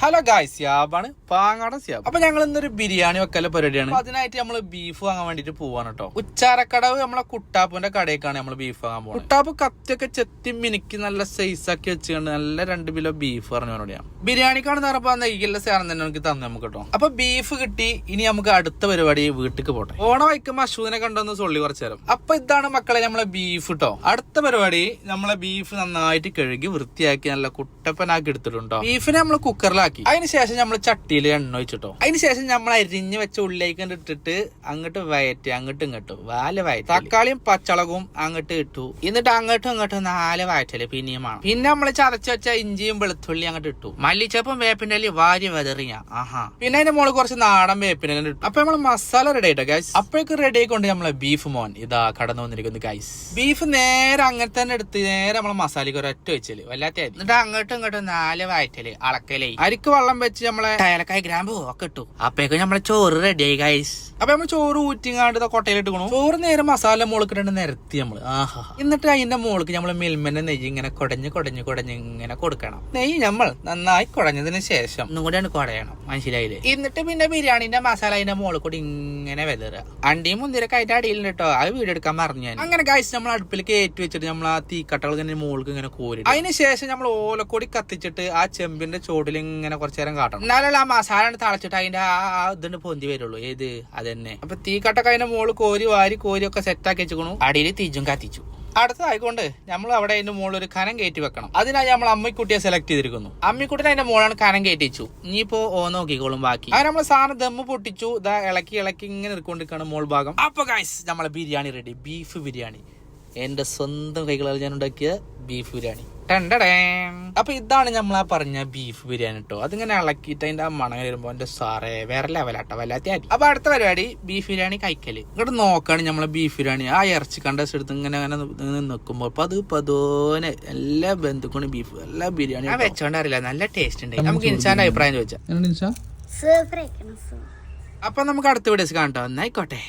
Hello guys സിയാബാണ് പാങ്ങാടൻ സിയാബ് അപ്പൊ ഞങ്ങൾ ഇന്നൊരു ബിരിയാണി വെക്കല പരിപാടിയാണ്. അതിനായിട്ട് നമ്മൾ ബീഫ് വാങ്ങാൻ വേണ്ടിട്ട് പോവാണ് കേട്ടോ ഉച്ചാരക്കടവ് നമ്മളെ കുട്ടാപ്പുന്റെ കടയിലേക്കാണ് നമ്മൾ ബീഫ് വാങ്ങാൻ പോകുന്നത് കുട്ടാപ്പ് കത്തിയൊക്കെ ചെത്തി മിനുക്കി നല്ല സൈസ് ആക്കി വെച്ചുകൊണ്ട് നല്ല രണ്ട് കിലോ ബീഫ് പറഞ്ഞു ഞാൻ. ബിരിയാണിക്കാണെന്ന് പറഞ്ഞപ്പോ നെയ്യുള്ള സാധനം തന്നെ നമുക്ക് തന്നെ നമുക്ക് കേട്ടോ അപ്പൊ ബീഫ് കിട്ടി. ഇനി നമുക്ക് അടുത്ത പരിപാടി വീട്ടിക്ക് പോട്ടെ. ഓണം വയ്ക്കുമ്പോ അശുവിനെ കണ്ടൊന്ന് സൊള്ളി കുറച്ചു തരും അപ്പൊ ഇതാണ് മക്കളെ നമ്മളെ ബീഫ് കേട്ടോ അടുത്ത പരിപാടി നമ്മളെ ബീഫ് നന്നായിട്ട് കഴുകി വൃത്തിയാക്കി നല്ല കുട്ടപ്പനാക്കി എടുത്തിട്ടുണ്ടോ ബീഫിനെ നമ്മൾ കുക്കറിലാക്കി അതിനുശേഷം നമ്മൾ ചട്ടിയിൽ എണ്ണ ഒഴിച്ചിട്ടോ. അതിനുശേഷം നമ്മൾ അരിഞ്ഞ് വെച്ച ഉള്ളിലേക്ക് ഇട്ടിട്ട് അങ്ങോട്ട് വയറ്റി അങ്ങോട്ടും ഇങ്ങോട്ടും. വാല വയറ്റി തക്കാളിയും പച്ചളകും അങ്ങോട്ട് ഇട്ടു. എന്നിട്ട് അങ്ങോട്ടും ഇങ്ങോട്ടും നാല് വയറ്റൽ പിന്നെയും വേണം. പിന്നെ നമ്മൾ ചതച്ച് വെച്ച ഇഞ്ചിയും വെളുത്തുള്ളി അങ്ങോട്ട് ഇട്ടു. മല്ലിച്ചപ്പും വേപ്പിന്റെ അല്ലെങ്കിൽ വാരി വെതറിയ. ആഹാ. പിന്നെ അതിന്റെ മോൾ കുറച്ച് നാടൻ വേപ്പിന്റെ ഇട്ടു. അപ്പൊ നമ്മൾ മസാല റെഡി ആയിട്ടോ ഗൈസ് അപ്പോഴേക്ക് റെഡി ആയിക്കൊണ്ട് നമ്മളെ ബീഫ് മോൻ. ഇതാ കടന്നു വന്നിരിക്കുന്നു ഗൈസ് ബീഫ് നേരെ അങ്ങനെ തന്നെ എടുത്ത് നേരെ നമ്മളെ മസാലയ്ക്ക് ഒരൊറ്റ വെച്ചൽ വല്ലാത്ത അരി. എന്നിട്ട് അങ്ങോട്ടും ഇങ്ങോട്ടും നാല് വയറ്റൽ. അളക്കലേ. അരിക്ക് വെള്ളം വെച്ച് നമ്മളെ ടയലക്കായ ഗ്രാമ്പ് ഒക്കെ ഇട്ടു. അപ്പേക്കും നമ്മളെ ചോറ് റെഡി ആയി ഗൈസ് അപ്പൊ നമ്മൾ ചോറ് ഊറ്റിങ്ങാണ്ട് കൊട്ടയിലിട്ട് കൊണു ചോറ് നേരെ മസാല മോളിക്കിട്ട് നിരത്തി നമ്മൾ. ആഹാ. എന്നിട്ട് അതിന്റെ മോളിക്ക് നമ്മൾ മിൽമന്റെ നെയ്യ് ഇങ്ങനെ കുടഞ്ഞ് കുടഞ്ഞ് കുടഞ്ഞ് ഇങ്ങനെ കൊടുക്കണം. നെയ്യ് നമ്മൾ നന്നായി കുടഞ്ഞതിന് ശേഷം ഒന്നും കൂടെയാണ് കുടയണം മനസ്സിലായില്ലേ? എന്നിട്ട് പിന്നെ ബിരിയാണിന്റെ മസാല അതിന്റെ മുകളിൽ കൂടി ഇങ്ങനെ വെതറുക. അണ്ടിയും മുന്തിരൊക്കെ അതിന്റെ അടിയിൽ കേട്ടോ അത് വീട് എടുക്കാൻ മറന്നു ഞാൻ. അങ്ങനെ ഗൈസ് നമ്മൾ അടുപ്പിൽ കയറ്റി വെച്ചിട്ട് നമ്മൾ ആ തീക്കട്ടകൾ ഇങ്ങനെ മുകൾക്ക് ഇങ്ങനെ കോരി അതിന് ശേഷം നമ്മൾ ഓലക്കൊടി കത്തിച്ചിട്ട് ആ ചെമ്പിന്റെ ചോട്ടിൽ ഇങ്ങനെ കുറച്ചു നേരം കാട്ടണം. എന്നാലും ആ മസാല തളച്ചിട്ട് അതിന്റെ ആ ഇതുണ്ട് പൊന്തി വരുള്ളൂ. ഏത്? അതന്നെ. അപ്പൊ തീക്കട്ടൊക്കെ അതിന്റെ മുകളിൽ കോരി വാരി കോരി ഒക്കെ സെറ്റാക്കി വെച്ചുക്കണു അടിയിൽ തീജും കത്തിച്ചു. അടുത്തതായിക്കൊണ്ട് നമ്മൾ അവിടെ അതിന്റെ മുകളിൽ ഒരു കനം കയറ്റി വെക്കണം. അതിനായി നമ്മൾ അമ്മിക്കുട്ടിയെ സെലക്ട് ചെയ്തിരിക്കുന്നു. അമ്മിക്കുട്ടിനെ അതിന്റെ മുകളാണ് കനം കയറ്റിച്ചു. ഇനിയിപ്പോ ഓ നോക്കിക്കോളും ബാക്കി. അത് നമ്മൾ സാധനം ദമ്മ് പൊട്ടിച്ചു. ഇതാ ഇളക്കി ഇളക്കി ഇങ്ങനെ നിൽക്കൊണ്ടിരിക്കുകയാണ് മോൾ ഭാഗം. അപ്പൊ ഗൈസ് നമ്മളെ ബിരിയാണി റെഡി ബീഫ് ബിരിയാണി. എന്റെ സ്വന്തം കൈകളാൽ ഞാൻ ഉണ്ടാക്കിയ ബീഫ് ബിരിയാണി ടണ്ടടേം. അപ്പൊ ഇതാണ് നമ്മൾ ആ പറഞ്ഞ ബീഫ് ബിരിയാണി കേട്ടോ അതിങ്ങനെ ഇളക്കിയിട്ട് അതിന്റെ ആ മണം വരുമ്പോ എന്റെ സാറേ വേറെ ലെവലാട്ടോ വല്ലാത്ത അരി അപ്പൊ അടുത്ത പരിപാടി ബീഫ് ബിരിയാണി കഴിക്കൽ. ഇങ്ങോട്ട് നോക്കാണ് നമ്മളെ ബീഫ് ബിരിയാണി. ആ ഇറച്ചി കണ്ടസ് എടുത്ത് ഇങ്ങനെ അങ്ങനെ നിൽക്കുമ്പോ അപ്പൊ അത് പതോനെ എല്ലാ ബന്ധുക്കളും ബീഫ് എല്ലാ ബിരിയാണി വെച്ചോണ്ട് അറിയില്ല നല്ല ടേസ്റ്റ് ഉണ്ട്. നമുക്ക് ഇൻസാന്റെ അഭിപ്രായം ചോദിച്ചാൽ അപ്പൊ നമുക്ക് അടുത്ത വീഡിയോസ് കാണട്ടോ. എന്നായിക്കോട്ടെ.